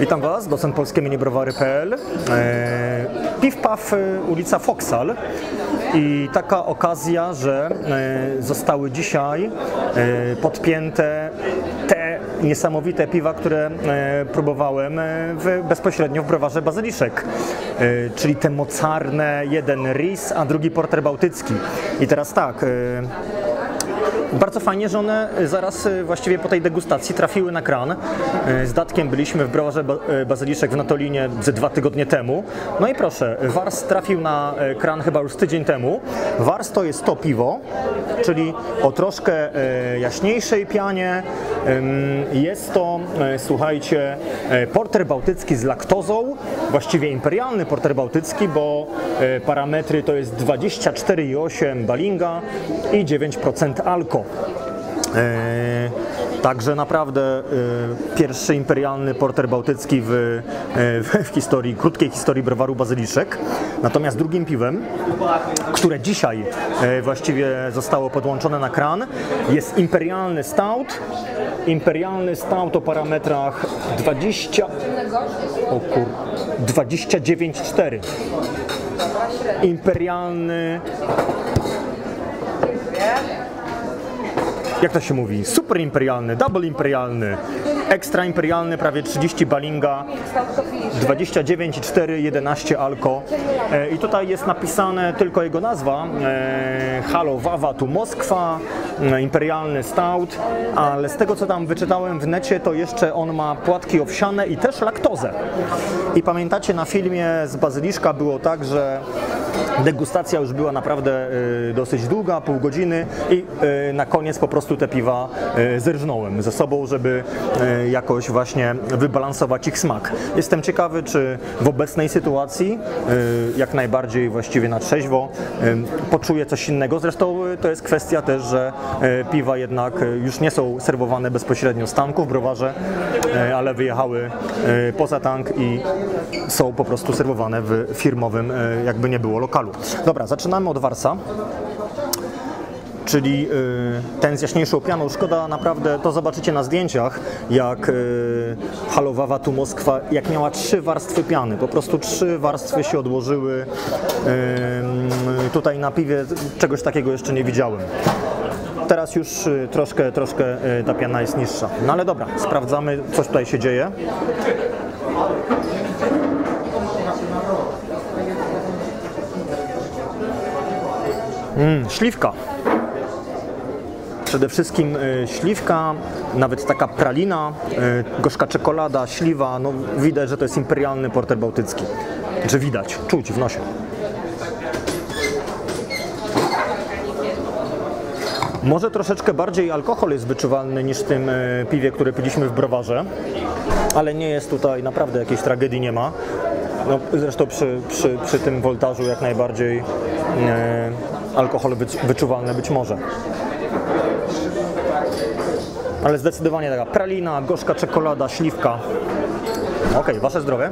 Witam Was, docent polskie minibrowary.pl. E, Piw Paw, e, ulica Foksal. I taka okazja, że e, zostały dzisiaj e, podpięte te niesamowite piwa, które e, próbowałem e, w, bezpośrednio w browarze Bazyliszek. Czyli te mocarne, jeden Ris, a drugi Porter Bałtycki. I teraz tak, bardzo fajnie, że one zaraz e, właściwie po tej degustacji trafiły na kran. E, Z Datkiem byliśmy w browarze Ba- e, Bazyliszek w Natolinie ze dwa tygodnie temu. No i proszę, Wars trafił na e, kran chyba już tydzień temu. Wars to jest to piwo, czyli o troszkę e, jaśniejszej pianie. Jest to, e, słuchajcie, e, porter bałtycki z laktozą, właściwie imperialny porter bałtycki, bo e, parametry to jest 24,8 balinga i 9% alko. E, Także naprawdę e, pierwszy imperialny porter bałtycki w, e, w, w historii, krótkiej historii browaru Bazyliszek. Natomiast drugim piwem, które dzisiaj e, właściwie zostało podłączone na kran, jest imperialny stout. Imperialny stout o parametrach 20, o kur, 29,4. Imperialny jak to się mówi, super imperialny, double imperialny, ekstra imperialny, prawie 30 balinga, 29,4, 11 alko. E, I tutaj jest napisane tylko jego nazwa, e, Halo Wawa tu Moskwa, e, imperialny stout, ale z tego co tam wyczytałem w necie, to jeszcze on ma płatki owsiane i też laktozę. I pamiętacie na filmie z Bazyliszka było tak, że Degustacja już była naprawdę y, dosyć długa, pół godziny i y, na koniec po prostu te piwa y, zerżnąłem ze sobą, żeby jakoś właśnie wybalansować ich smak. Jestem ciekawy, czy w obecnej sytuacji, jak najbardziej właściwie na trzeźwo, poczuję coś innego. Zresztą to jest kwestia też, że piwa jednak już nie są serwowane bezpośrednio z tanku w browarze, ale wyjechały poza tank i są po prostu serwowane w firmowym, jakby nie było, lokalu. Dobra, zaczynamy od Warsa. Czyli y, ten z jaśniejszą pianą. Szkoda naprawdę, to zobaczycie na zdjęciach, jak y, halowawa tu Moskwa, jak miała trzy warstwy piany. Po prostu trzy warstwy się odłożyły. Tutaj na piwie czegoś takiego jeszcze nie widziałem. Teraz już y, troszkę, troszkę ta piana jest niższa. No ale dobra, sprawdzamy, co tutaj się dzieje. Mm, śliwka. Przede wszystkim y, śliwka, nawet taka pralina, y, gorzka czekolada, śliwa. No, widać, że to jest imperialny porter bałtycki. Że widać, czuć w nosie. Może troszeczkę bardziej alkohol jest wyczuwalny niż w tym y, piwie, które piliśmy w browarze, ale nie jest tutaj naprawdę jakiejś tragedii nie ma. No, zresztą przy, przy, przy tym woltażu jak najbardziej alkohol wycz- wyczuwalny być może. Ale zdecydowanie taka pralina, gorzka czekolada, śliwka. Okej, wasze zdrowie.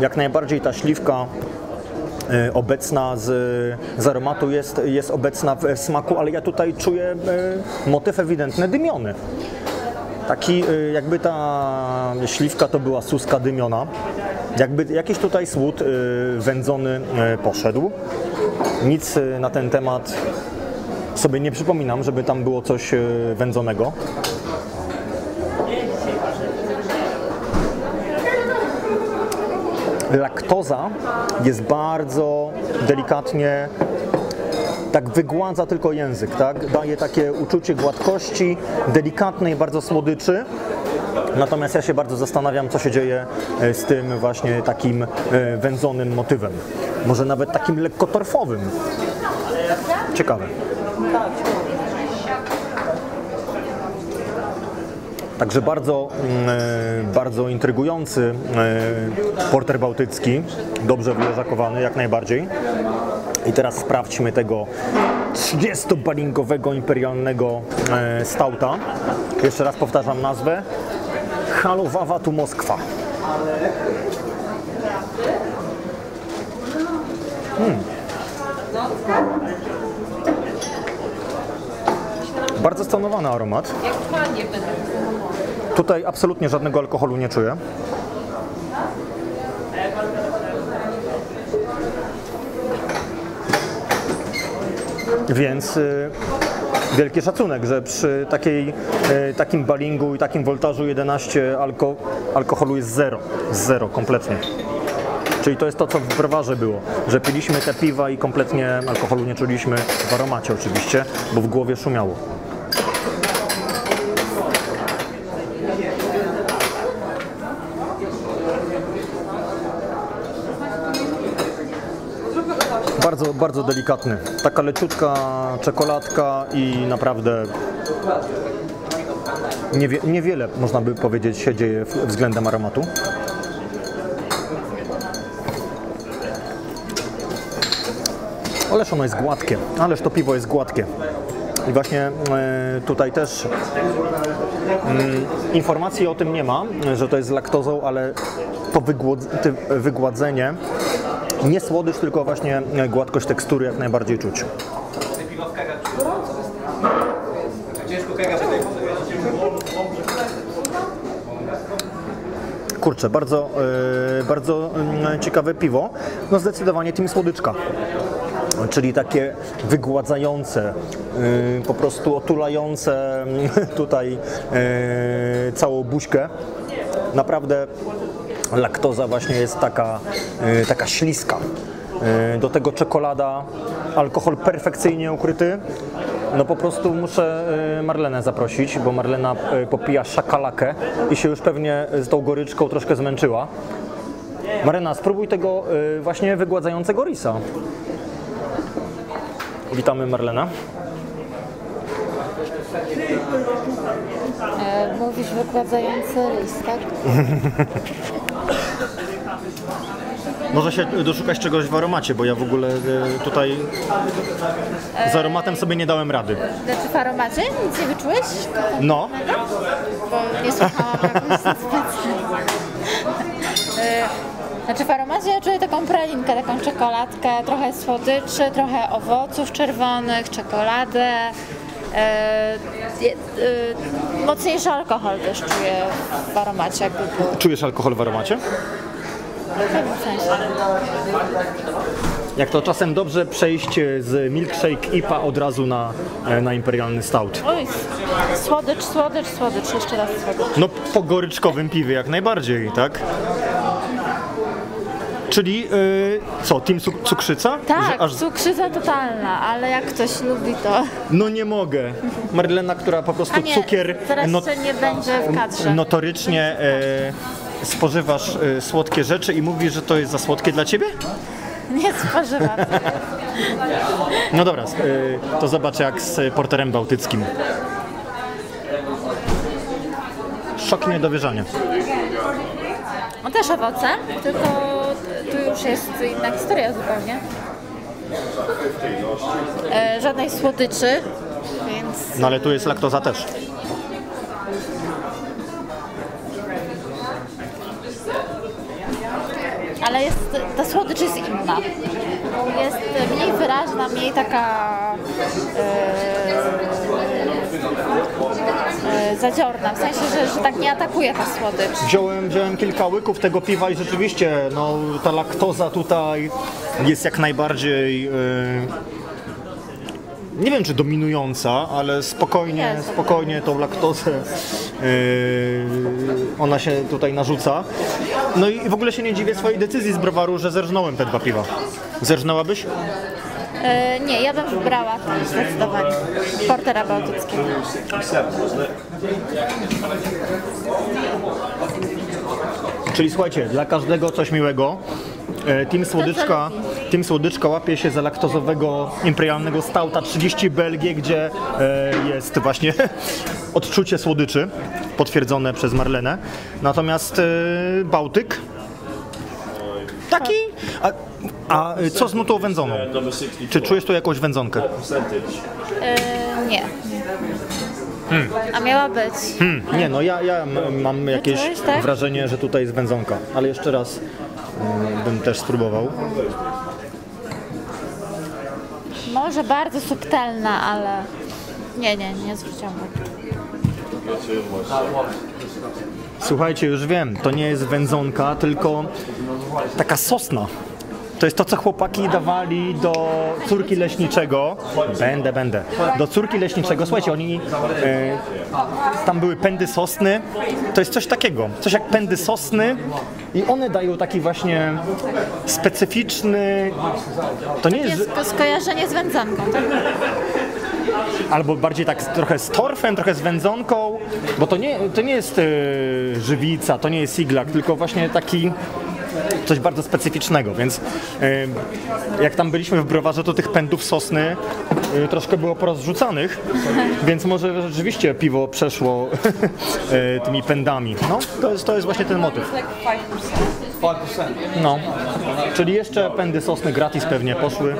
Jak najbardziej ta śliwka e, obecna z, z aromatu jest, jest obecna w smaku, ale ja tutaj czuję e, motyw ewidentny dymiony. Taki e, jakby ta śliwka to była suska dymiona. Jakby jakiś tutaj słód e, wędzony e, poszedł. Nic na ten temat sobie nie przypominam, żeby tam było coś wędzonego. laktoza jest bardzo delikatnie tak wygładza tylko język, tak? Daje takie uczucie gładkości, delikatnej bardzo słodyczy. Natomiast ja się bardzo zastanawiam, co się dzieje e, z tym właśnie takim e, wędzonym motywem. Może nawet takim lekko torfowym. Ciekawe. Także bardzo, mm, e, bardzo intrygujący porter bałtycki, dobrze wyleżakowany jak najbardziej. I teraz sprawdźmy tego 30-balingowego imperialnego e, stauta. Jeszcze raz powtarzam nazwę. Halowawa tu Moskwa. Bardzo stonowany aromat. Tutaj absolutnie żadnego alkoholu nie czuję. Więc y, wielki szacunek, że przy takiej, y, takim balingu i takim voltażu 11 alko, alkoholu jest zero. Zero kompletnie. Czyli to jest to, co w browarze było, że piliśmy te piwa i kompletnie alkoholu nie czuliśmy, w aromacie oczywiście, bo w głowie szumiało. Bardzo, bardzo delikatny. Taka leciutka czekoladka i naprawdę niewie, niewiele, można by powiedzieć, się dzieje względem aromatu. Ależ ono jest gładkie, ależ to piwo jest gładkie. I właśnie e, tutaj też mm, informacji o tym nie ma, że to jest z laktozą, ale to wygładzenie, nie słodycz, tylko właśnie e, gładkość tekstury jak najbardziej czuć. Kurczę, bardzo, e, bardzo mm, ciekawe piwo. No zdecydowanie tym słodyczka. Czyli takie wygładzające, y, po prostu otulające mm, tutaj całą buźkę. Naprawdę laktoza właśnie jest taka, y, taka śliska. Y, Do tego czekolada, alkohol perfekcyjnie ukryty. No po prostu muszę y, Marlenę zaprosić, bo Marlena popija szakalakę i się już pewnie z tą goryczką troszkę zmęczyła. Marlena, spróbuj tego właśnie wygładzającego risa. Witamy Marlena. E, Mówisz wykładający list, tak? Może się doszukać czegoś w aromacie, bo ja w ogóle y, tutaj z aromatem sobie nie dałem rady. Znaczy w aromacie? Nic nie wyczułeś? No, Bo nie słuchałam jakąś specjalnie. Znaczy w aromacie ja czuję taką pralinkę, taką czekoladkę, trochę słodyczy, trochę owoców czerwonych, czekoladę. E, je- e, mocniejszy alkohol też czuję w aromacie, jakby był. czujesz alkohol w aromacie? W pewnym sensie. Jak to czasem dobrze przejść z milkshake IPA od razu na, e, na imperialny stout. Oj, słodycz, słodycz, słodycz, jeszcze raz słodycz. No po goryczkowym piwie jak najbardziej, tak? Czyli y, co, team cuk- cukrzyca? Tak, Że aż- cukrzyca totalna, ale jak ktoś lubi to... No nie mogę. Marlena, która po prostu A nie, cukier teraz no, jeszcze nie będzie w kadrze. notorycznie e, spożywasz e, słodkie rzeczy i mówisz, że to jest za słodkie dla ciebie? Nie spożywam. No dobra, e, to zobacz jak z porterem bałtyckim. Szok niedowierzania. On też owoce, tylko tu już jest inna historia zupełnie. E, żadnej słodyczy, więc No ale tu jest laktoza też. Ale jest, ta słodycz jest inna. Jest mniej wyraźna, mniej taka e, e, zadziorna, w sensie, że, że tak nie atakuje ta słodycz. Wziąłem, wziąłem kilka łyków tego piwa i rzeczywiście no, ta laktoza tutaj jest jak najbardziej... E, nie wiem czy dominująca, ale spokojnie, Jest. spokojnie tą laktozę e, ona się tutaj narzuca. No i w ogóle się nie dziwię swojej decyzji z browaru, że zerżnąłem te dwa piwa. Zerżnęłabyś? E, nie, ja bym wybrała ten zdecydowanie. Portera bałtyckiego. Czyli słuchajcie, dla każdego coś miłego. E, Team Słodyczka, Team Słodyczka łapie się za laktozowego imperialnego stauta 30 Belgię, gdzie e, jest właśnie odczucie słodyczy, potwierdzone przez Marlenę. Natomiast e, Bałtyk taki... A, a co z nutą wędzoną? Czy czujesz tu jakąś wędzonkę? E, nie. A miała być. Hmm, nie, no ja, ja mam jakieś tak? wrażenie, że tutaj jest wędzonka, ale jeszcze raz bym też spróbował. może bardzo subtelna, ale nie, nie, nie zwróciłam. Słuchajcie, już wiem, to nie jest wędzonka, tylko taka sosna. To jest to, co chłopaki dawali do córki leśniczego. Będę, będę. Do córki leśniczego. Słuchajcie, oni. E, tam były pędy sosny. To jest coś takiego. Coś jak pędy sosny. I one dają taki właśnie specyficzny. To nie jest. Jest to skojarzenie z wędzonką, tak? albo bardziej tak trochę z torfem, trochę z wędzonką, bo to nie, to nie jest e, żywica, to nie jest iglak, tylko właśnie taki coś bardzo specyficznego, więc e, jak tam byliśmy w browarze, to tych pędów sosny e, troszkę było porozrzucanych, więc może rzeczywiście piwo przeszło e, tymi pędami. No, to jest, to jest właśnie ten motyw. No, czyli jeszcze pędy sosny gratis pewnie poszły.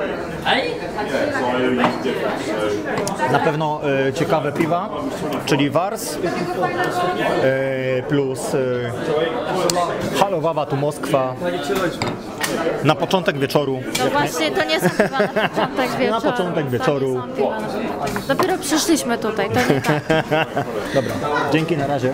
Na pewno e, ciekawe piwa, czyli Wars e, plus e, Halowawa tu Moskwa na początek wieczoru. No właśnie, to nie są piwa na początek wieczoru. początek wieczoru. To nie są piwa na początek. Dopiero przyszliśmy tutaj, to nie tak. Dobra, dzięki na razie.